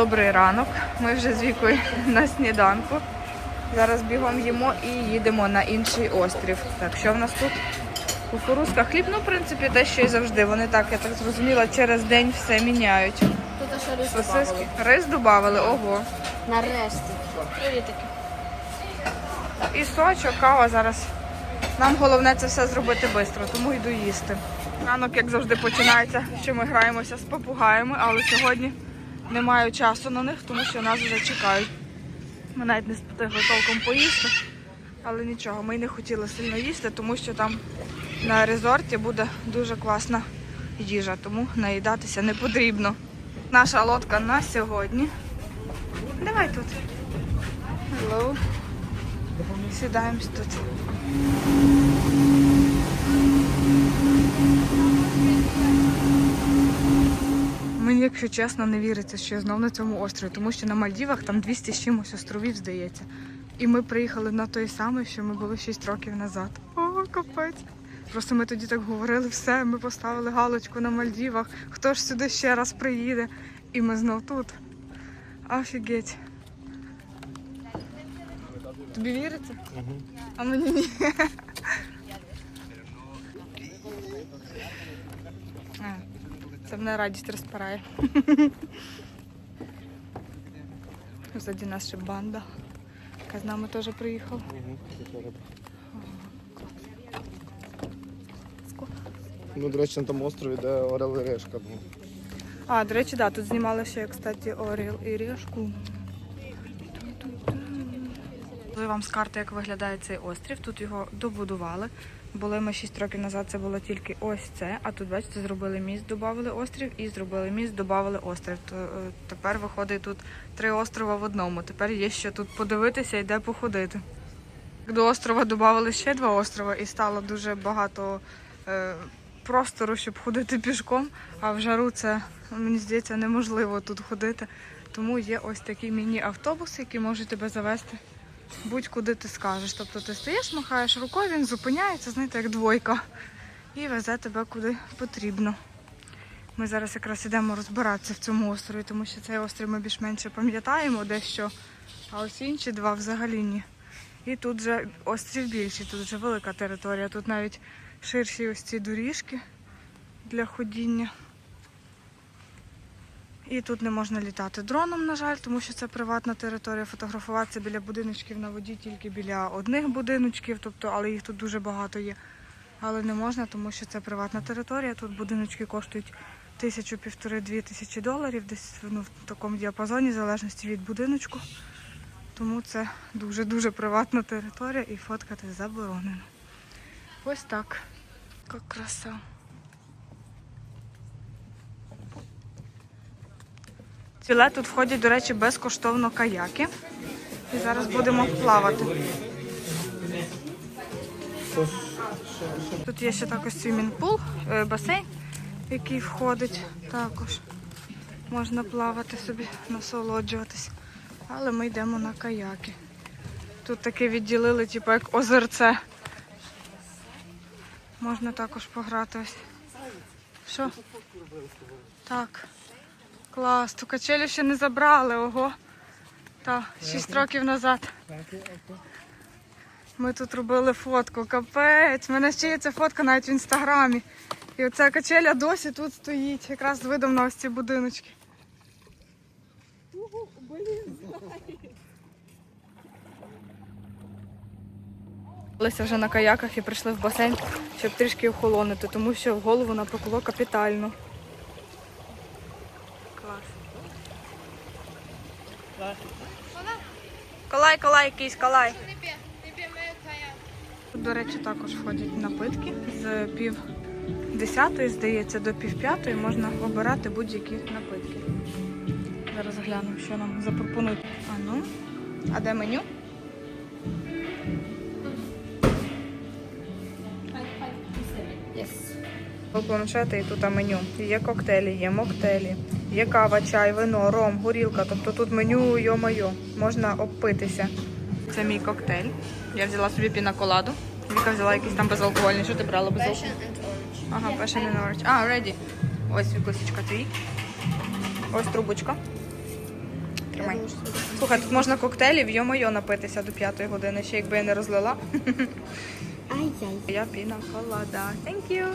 Добрий ранок. Ми вже з вікою на сніданку. Зараз бігом їмо і їдемо на інший острів. Так, що в нас тут? Кукурузка, хліб, ну, в принципі, те, що і завжди. Вони так, я так зрозуміла, через день все міняють. Тут ще рис Сосиски. Рис додавали, ого. Нарешті. Привітики. І сочок, кава зараз. Нам головне це все зробити швидко, тому йду їсти. Ранок, як завжди, починається, що ми граємося з попугаями, але сьогодні не маю часу на них, тому що нас вже чекають. Ми навіть не встигли толком поїсти, але нічого, ми не хотіли сильно їсти, тому що там на резорті буде дуже класна їжа, тому наїдатися не потрібно. Наша лодка на сьогодні. Давай тут. Hello. Сідаємо тут. Мені, якщо чесно, не віриться, що я знов на цьому острові, тому що на Мальдівах там 200 з чимось островів, здається. І ми приїхали на той самий, що ми були 6 років назад. О, капець. Просто ми тоді так говорили, все, ми поставили галочку на Мальдівах, хто ж сюди ще раз приїде. І ми знов тут. Офігеть. Тобі віриться? А мені ні. Це мене радість розпирає. Ззаді нас ще банда, яка з нами теж приїхала. Ну, до речі, на тому острові, де Орел і Решка був. А, до речі, да, тут знімали ще, кстати, Оріл і Решку. Вам з карти, як виглядає цей острів. Тут його добудували. Були ми 6 років назад, це було тільки ось це. А тут, бачите, зробили міст, додали острів і зробили міст, додали острів. То, е, тепер виходить тут три острова в одному. Тепер є що тут подивитися і де походити. До острова додали ще два острова і стало дуже багато е, простору, щоб ходити пішком. А в жару це, мені здається, неможливо тут ходити. Тому є ось такі міні-автобуси, які можуть тебе завести будь-куди ти скажеш. Тобто ти стоїш, махаєш рукою, він зупиняється, знаєте, як двойка, і везе тебе куди потрібно. Ми зараз якраз ідемо розбиратися в цьому острові, тому що цей острів ми більш-менше пам'ятаємо дещо, а ось інші два взагалі ні. І тут вже острів більший, тут вже велика територія. Тут навіть ширші ось ці доріжки для ходіння. І тут не можна літати дроном, на жаль, тому що це приватна територія. Фотографуватися біля будиночків на воді тільки біля одних будиночків, тобто, але їх тут дуже багато є. Але не можна, тому що це приватна територія. Тут будиночки коштують тисячу, півтори-дві тисячі доларів, десь ну, в такому діапазоні, в залежності від будиночку. Тому це дуже-дуже приватна територія і фоткати заборонено. Ось так. Як краса. Філе тут входять, до речі, безкоштовно каяки. І зараз будемо плавати. Тут є ще також свімінг-пул, е, басейн, який входить також. Можна плавати собі, насолоджуватись. Але ми йдемо на каяки. Тут таке відділили, типу як озерце. Можна також пограти ось. Що? Так. Клас, ту качелю ще не забрали, ого. Та, 6 років назад. Ми тут робили фотку, капець. У мене ще є ця фотка навіть в інстаграмі. І оця качеля досі тут стоїть, якраз з видом на ось ці будиночки. Лися вже на каяках і прийшли в басейн, щоб трішки охолонити, тому що в голову напекло капітально. Колай, колай, якийсь колай. Тут, до речі, також входять напитки з пів десятої, здається, до пів п'ятої можна обирати будь-які напитки. Зараз глянемо, що нам запропонують. А ну, а де меню? Ви планшети і тут меню. Є коктейлі, є моктейлі, є кава, чай, вино, ром, горілка. Тобто тут меню йо-майо. Можна обпитися. Це мій коктейль. Я взяла собі пінаколаду. Віка взяла якийсь там безалкогольний. Що ти брала безалкогольний? Ага, passion and orange. А, ready. Ось вікусечка твій. Ось трубочка. Тримай. Слухай, тут можна коктейлів, йо-моє, напитися до п'ятої години, ще якби я не розлила. Я піна колада. Thank you.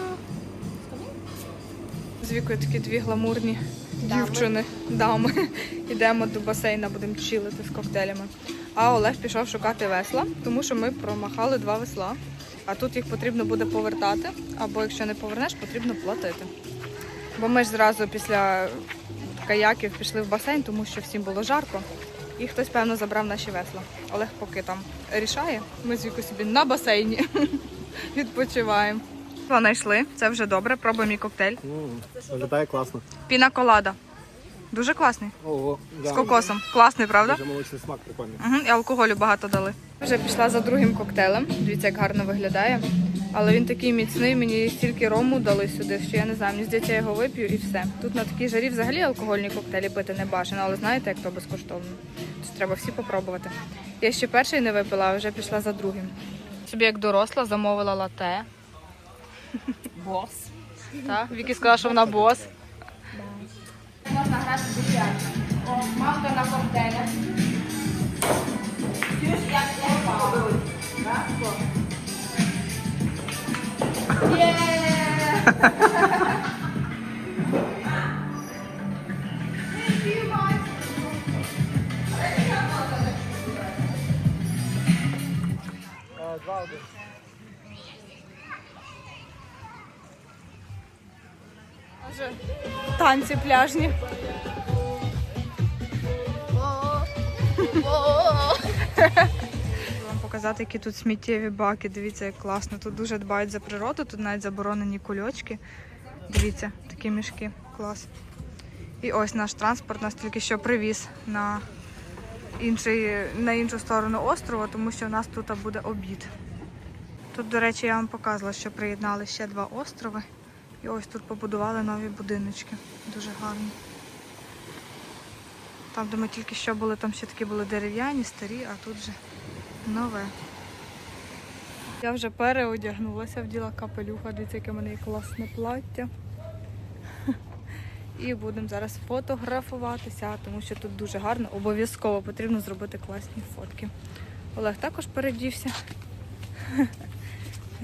З вікою такі дві гламурні. Дівчини, дами. Йдемо до басейна, будемо чилити з коктейлями. А Олег пішов шукати весла, тому що ми промахали два весла. А тут їх потрібно буде повертати, або якщо не повернеш, потрібно платити. Бо ми ж зразу після каяків пішли в басейн, тому що всім було жарко. І хтось, певно, забрав наші весла. Олег поки там рішає. Ми з собі на басейні відпочиваємо. Вона йшли, це вже добре. Пробуй мій коктейль. Ну, виглядає класно. Піна колада. Дуже класний. Ого, З кокосом. Класний, правда? Дуже молочний смак, прикольний. Угу, і алкоголю багато дали. Вже пішла за другим коктейлем. Дивіться, як гарно виглядає. Але він такий міцний, мені стільки рому дали сюди, що я не знаю, мені здається, я його вип'ю і все. Тут на такій жарі взагалі алкогольні коктейлі пити не бажано, але знаєте, як то безкоштовно. Тож треба всі попробувати. Я ще перший не випила, а вже пішла за другим. Собі як доросла, замовила лате. Бос. Так, Вікі сказала, що вона бос. Можна грати більярд. Мамка на коктейлях. Два Танці пляжні. Вам показати, які тут сміттєві баки. Дивіться, як класно. Тут дуже дбають за природу, тут навіть заборонені кульочки. Дивіться, такі мішки. Клас. І ось наш транспорт нас тільки що привіз на, інший, на іншу сторону острова, тому що в нас тут буде обід. Тут, до речі, я вам показувала, що приєднали ще два острови. І ось тут побудували нові будиночки. Дуже гарні. Там, де ми тільки що були, там ще такі були дерев'яні, старі, а тут вже нове. Я вже переодягнулася, вділа капелюха, дивіться, яке в мене є класне плаття. І будемо зараз фотографуватися, тому що тут дуже гарно. Обов'язково потрібно зробити класні фотки. Олег також передівся.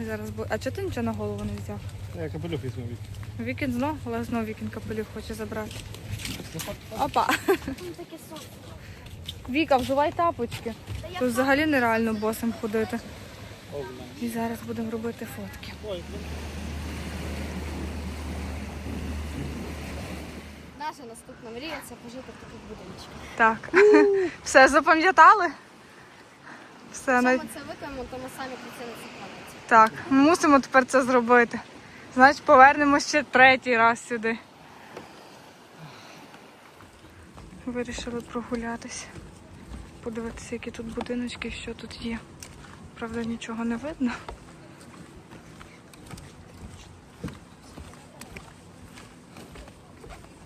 Зараз А чого ти нічого на голову не взяв? Я капелюх візьму від. Вікін знов, Олег знов Вікін капелюх хоче забрати. Опа! Віка, вживай тапочки. Тут взагалі нереально босом ходити. І зараз будемо робити фотки. Наша наступна мрія це пожити в таких будиночках. Так. Все запам'ятали? Все, Якщо ми це виконаємо, то ми самі про це не так. Мусимо тепер це зробити. Значить, повернемось ще третій раз сюди. Вирішили прогулятися. Подивитися, які тут будиночки, що тут є. Правда, нічого не видно.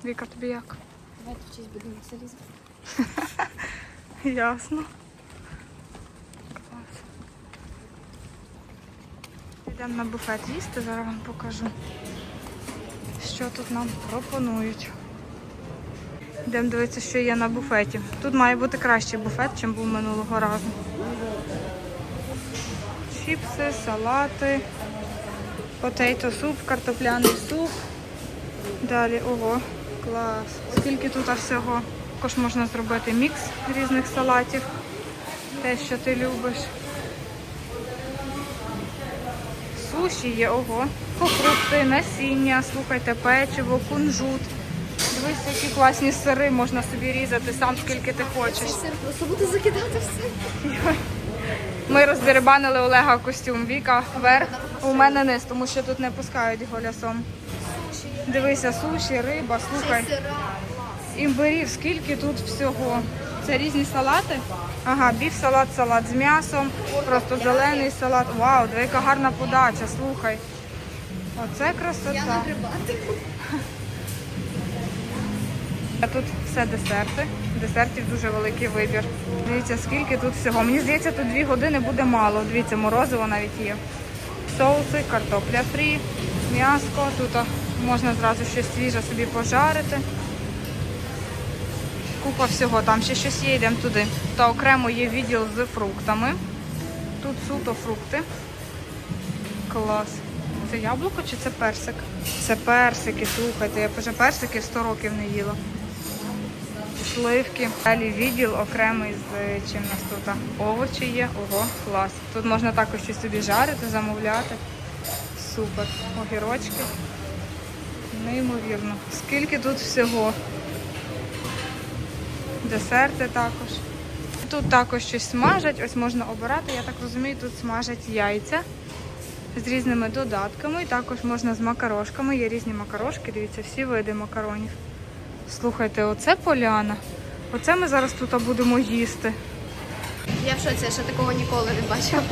Віка, тобі як? Давайте в честь будинок залізти. Ясно. Йдемо на буфет їсти, зараз вам покажу, що тут нам пропонують. Йдемо дивитися, що є на буфеті. Тут має бути кращий буфет, ніж був минулого разу. Чіпси, салати, потейто суп, картопляний суп. Далі, ого, клас. Скільки тут всього. Також можна зробити мікс різних салатів. Те, що ти любиш. Суші є, ого. Фрукти, насіння, слухайте, печиво, кунжут. Дивись, які класні сири можна собі різати сам скільки ти хочеш. Просто буде закидати все. Ми роздерибанили Олега костюм. Віка вверх. У мене низ, тому що тут не пускають голясом. Дивися, суші, риба, слухай. Імбирів, скільки тут всього. Це різні салати. Ага, біф салат, салат з м'ясом, просто зелений салат. Вау, диви, яка гарна подача, слухай. Оце красота. А тут все десерти. Десертів дуже великий вибір. Дивіться, скільки тут всього. Мені здається, тут дві години буде мало. Дивіться, морозиво навіть є. Соуси, картопля фрі, м'яско. Тут можна зразу щось свіже собі пожарити. Купа всього. Там ще щось є, йдемо туди. Та окремо є відділ з фруктами. Тут суто фрукти. Клас. Це яблуко чи це персик? Це персики, слухайте, я вже персики 100 років не їла. Сливки. Далі відділ окремий з чим нас тут. Овочі є. Ого, клас. Тут можна також щось собі жарити, замовляти. Супер. Огірочки. Неймовірно. Скільки тут всього. Десерти також. Тут також щось смажать, ось можна обирати. Я так розумію, тут смажать яйця з різними додатками. І також можна з макарошками. Є різні макарошки, дивіться, всі види макаронів. Слухайте, оце поляна. Оце ми зараз тут будемо їсти. Я в шоці, я ще такого ніколи не бачила.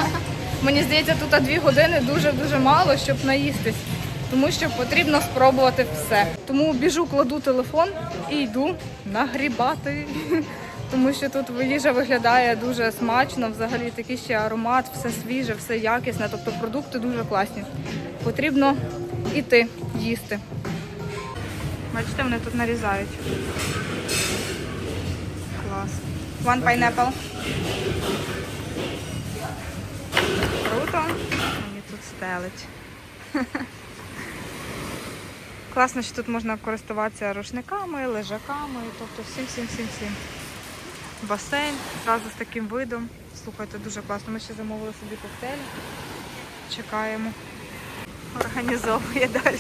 Мені здається, тут дві години дуже-дуже мало, щоб наїстись. Тому що потрібно спробувати все. Тому біжу, кладу телефон і йду нагрібати. Тому що тут їжа виглядає дуже смачно, взагалі такий ще аромат, все свіже, все якісне, тобто продукти дуже класні. Потрібно іти їсти. Бачите, вони тут нарізають. Клас. One pineapple. Круто. Мені тут стелить. Класно, що тут можна користуватися рушниками, лежаками, тобто всім, всім, всім, всім. Басейн зразу з таким видом. Слухайте, дуже класно. Ми ще замовили собі коктейль. Чекаємо. Організовує далі.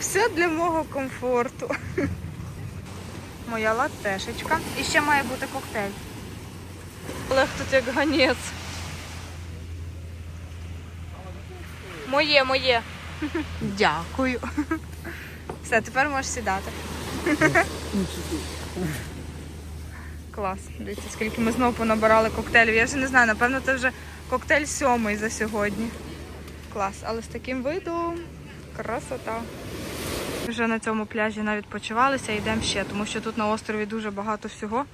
Все для мого комфорту. Моя латешечка. І ще має бути коктейль. Олег тут як ганець. Моє, моє. Дякую. Все, тепер можеш сідати. Клас. Дивіться, скільки ми знову понабирали коктейлів. Я вже не знаю, напевно, це вже коктейль сьомий за сьогодні. Клас. Але з таким видом красота. Вже на цьому пляжі навіть почувалися, йдемо ще, тому що тут на острові дуже багато всього.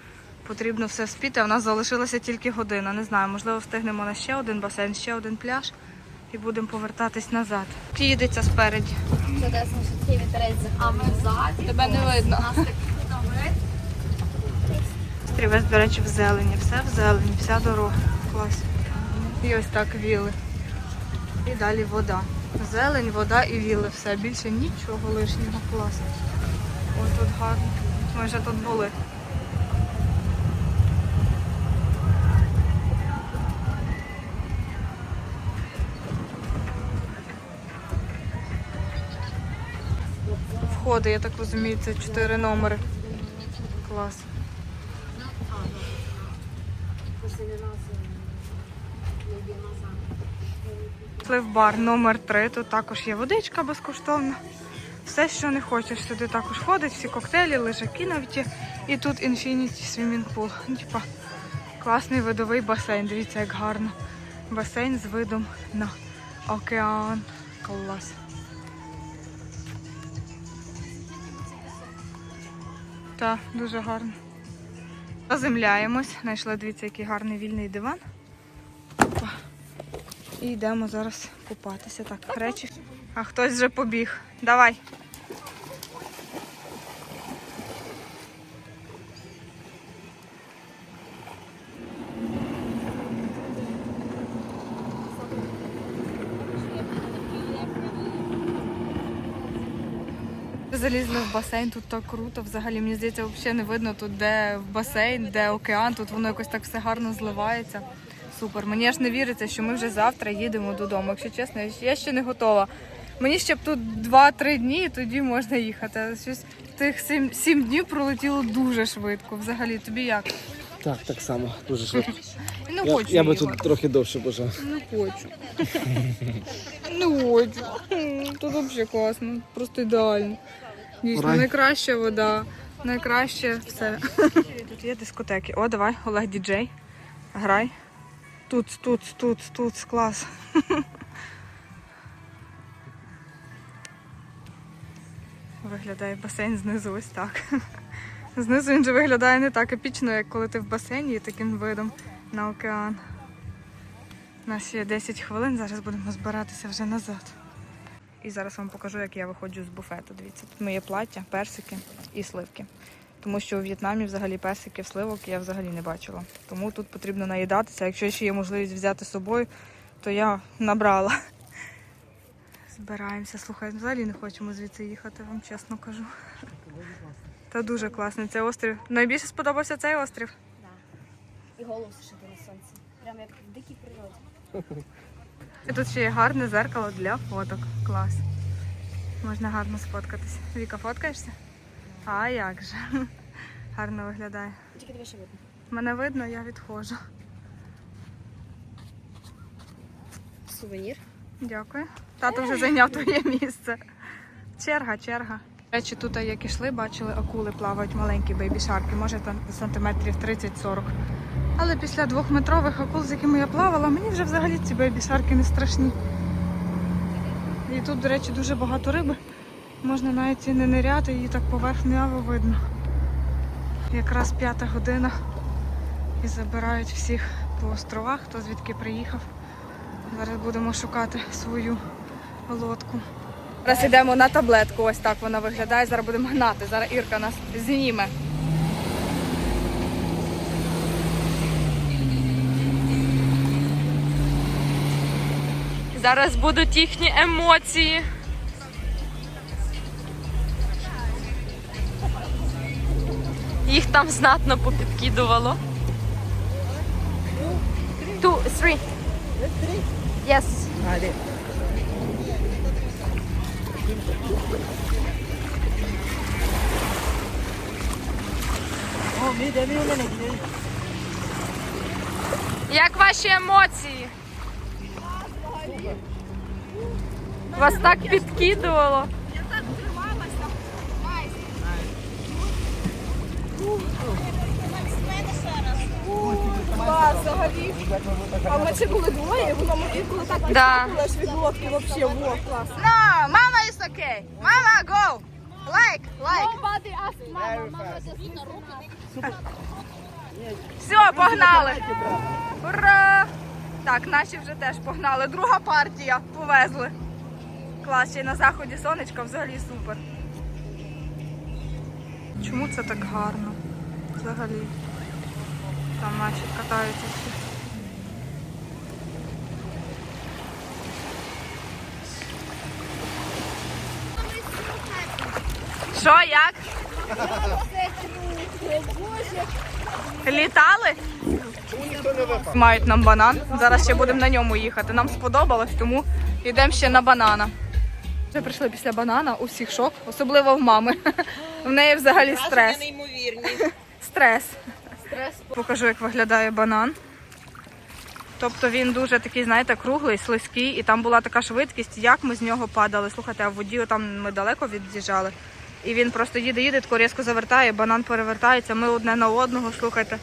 Потрібно все спіти, а в нас залишилася тільки година. Не знаю, можливо, встигнемо на ще один басейн, ще один пляж і будемо повертатись назад. Їдеться спереді. Чудесно, що такий вітерець А ми ззаді. Тебе не видно. Стрівець, до речі, в зелені. Все в зелені, вся дорога. Клас. І ось так віли. І далі вода. Зелень, вода і віли. Все. Більше нічого лишнього. Клас. Ось тут гарно. Ми вже тут були. Входи, я так розумію, це чотири номери. Клас. Пішли в бар номер 3 Тут також є водичка безкоштовна. Все, що не хочеш, сюди також входить, всі коктейлі, лежаки навіть є. І тут Infinity Swimming Pool. Ну, Типа класний видовий басейн. Дивіться, як гарно. Басейн з видом на океан. Клас. Так, дуже гарно. Заземляємось. Знайшла, дивіться, який гарний вільний диван. Опа. І йдемо зараз купатися. Так, речі. А хтось вже побіг. Давай. Залізли в басейн, тут так круто. Взагалі, мені здається, взагалі не видно тут, де басейн, де океан. Тут воно якось так все гарно зливається. Супер. Мені аж не віриться, що ми вже завтра їдемо додому. Якщо чесно, я ще не готова. Мені ще б тут 2-3 дні, і тоді можна їхати. Щось тих 7, 7 днів пролетіло дуже швидко. Взагалі, тобі як? Так, так само, дуже швидко. Не Я, хочу я би тут трохи довше бажав. Не хочу. Не хочу. Тут взагалі класно, просто ідеально. Дійсно, Рай. найкраща вода, найкраще все. Тут є дискотеки. О, давай, Олег діджей. Грай. Тут, тут, тут, тут, клас. Виглядає басейн знизу ось так. Знизу він же виглядає не так епічно, як коли ти в басейні і таким видом на океан. У нас є 10 хвилин, зараз будемо збиратися вже назад. І зараз вам покажу, як я виходжу з буфету. Дивіться, тут моє плаття, персики і сливки. Тому що у В'єтнамі взагалі песиків, сливок я взагалі не бачила. Тому тут потрібно наїдатися. Якщо ще є можливість взяти з собою, то я набрала. Збираємося, слухай, взагалі не хочемо звідси їхати, вам чесно кажу. Та дуже класний цей острів. Найбільше сподобався цей острів. Да. І голову сушити на сонці. Прямо як в дикій природі. І тут ще є гарне зеркало для фоток. Клас. Можна гарно сфоткатись. Віка, фоткаєшся? А як же? Гарно виглядає. Тільки тебе ще видно. Мене видно, я відходжу. Сувенір. Дякую. Тато вже зайняв твоє місце. Черга, черга. До речі, тут як ішли, бачили, акули плавають маленькі бейбі-шарки, може там сантиметрів 30-40. Але після двохметрових акул, з якими я плавала, мені вже взагалі ці бейбі-шарки не страшні. І тут, до речі, дуже багато риби. Можна навіть і не ниряти, її так поверхнево видно. Якраз п'ята година і забирають всіх по островах, хто звідки приїхав. Зараз будемо шукати свою лодку. Зараз йдемо на таблетку, ось так вона виглядає. Зараз будемо гнати. Зараз Ірка нас зніме. Зараз будуть їхні емоції. Їх там знатно попідкидувало. Two, three. Yes. Як ваші емоції? Вас так підкидувало. А ми ще були двоє, воно ми інколи так Да. аж від лодки вообще, во, клас. No, мама is okay. Мама, go. Like, like. Nobody asked мама, мама just руки. Все, погнали. Ура! Так, наші вже теж погнали. Друга партія. Повезли. Клас, ще й на заході сонечка взагалі супер. Чому це так гарно? Взагалі. Там наші катаються всі. Що, як? Літали? Мають нам банан. Зараз ще будемо на ньому їхати. Нам сподобалось, тому йдемо ще на банана. Вже прийшли після банана, у всіх шок, особливо в мами. В неї взагалі стрес. Стрес. Стрес. Покажу, як виглядає банан. Тобто він дуже такий, знаєте, круглий, слизький, і там була така швидкість, як ми з нього падали. Слухайте, а в воді там ми далеко від'їжджали. І він просто їде, їде, тако різко завертає, банан перевертається. Ми одне на одного, слухайте.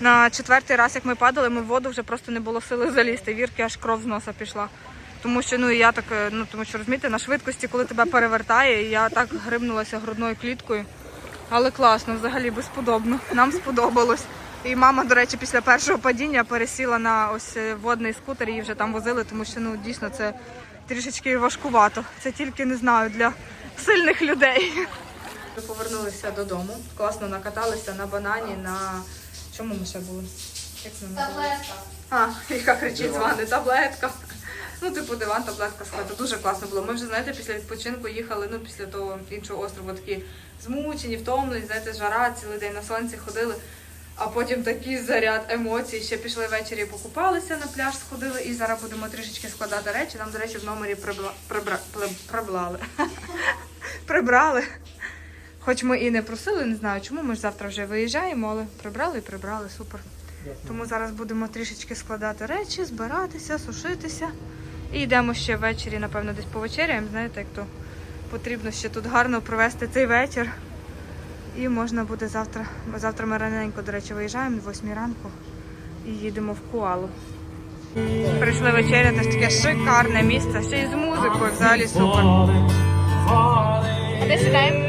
На четвертий раз, як ми падали, ми в воду вже просто не було сили залізти. Вірки аж кров з носа пішла. Тому що ну і я так, е, ну тому що розумієте, на швидкості, коли тебе перевертає, я так гримнулася грудною кліткою. Але класно, взагалі безподобно. Нам сподобалось. І мама, до речі, після першого падіння пересіла на ось е, водний скутер, її вже там возили, тому що ну дійсно це трішечки важкувато. Це тільки не знаю для сильних людей. Ми повернулися додому, класно накаталися на банані, на чому ми ще були? Як це називається? Таблетка. А, яка кричить з ванни, таблетка. Ну, типу, диван, таблетка схвата. Дуже класно було. Ми вже, знаєте, після відпочинку їхали, ну, після того іншого острову такі змучені, втомлені, знаєте, жара, цілий день на сонці ходили. А потім такий заряд емоцій. Ще пішли ввечері, покупалися на пляж, сходили і зараз будемо трішечки складати речі. Нам, до речі, в номері прибла... прибра... приблали. прибрали. Хоч ми і не просили, не знаю чому. Ми ж завтра вже виїжджаємо, але прибрали і прибрали, супер. Тому зараз будемо трішечки складати речі, збиратися, сушитися. І йдемо ще ввечері, напевно, десь повечеряємо. Знаєте, як то потрібно ще тут гарно провести цей вечір. І можна буде завтра. Завтра ми раненько, до речі, виїжджаємо о 8 ранку і їдемо в Куалу. Прийшли вечеряти, це ж таке шикарне місце, ще й з музикою, взагалі супер. Де сідаємо?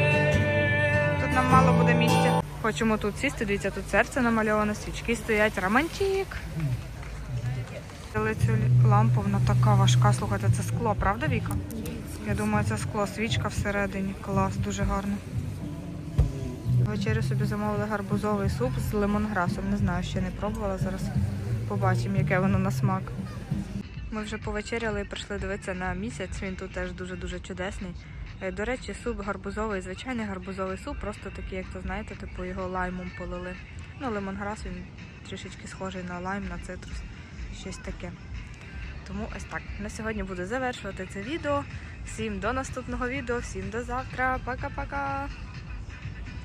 Тут нам мало буде місця. Хочемо тут сісти, дивіться, тут серце намальовано, свічки стоять, романтик. Цю лампу, вона така важка. Слухайте, це скло, правда, Віка? Я думаю, це скло, свічка всередині. Клас, дуже гарно. Вечерю собі замовили гарбузовий суп з лимонграсом. Не знаю, ще не пробувала. Зараз побачимо, яке воно на смак. Ми вже повечеряли і прийшли дивитися на місяць. Він тут теж дуже-дуже чудесний. Е, До речі, суп гарбузовий, звичайний гарбузовий суп, просто такий, як то знаєте, типу його лаймом полили. Ну, лимонграс він трішечки схожий на лайм, на цитрус, щось таке. Тому ось так. На сьогодні буду завершувати це відео. Всім до наступного відео, всім до завтра. Пока-пока.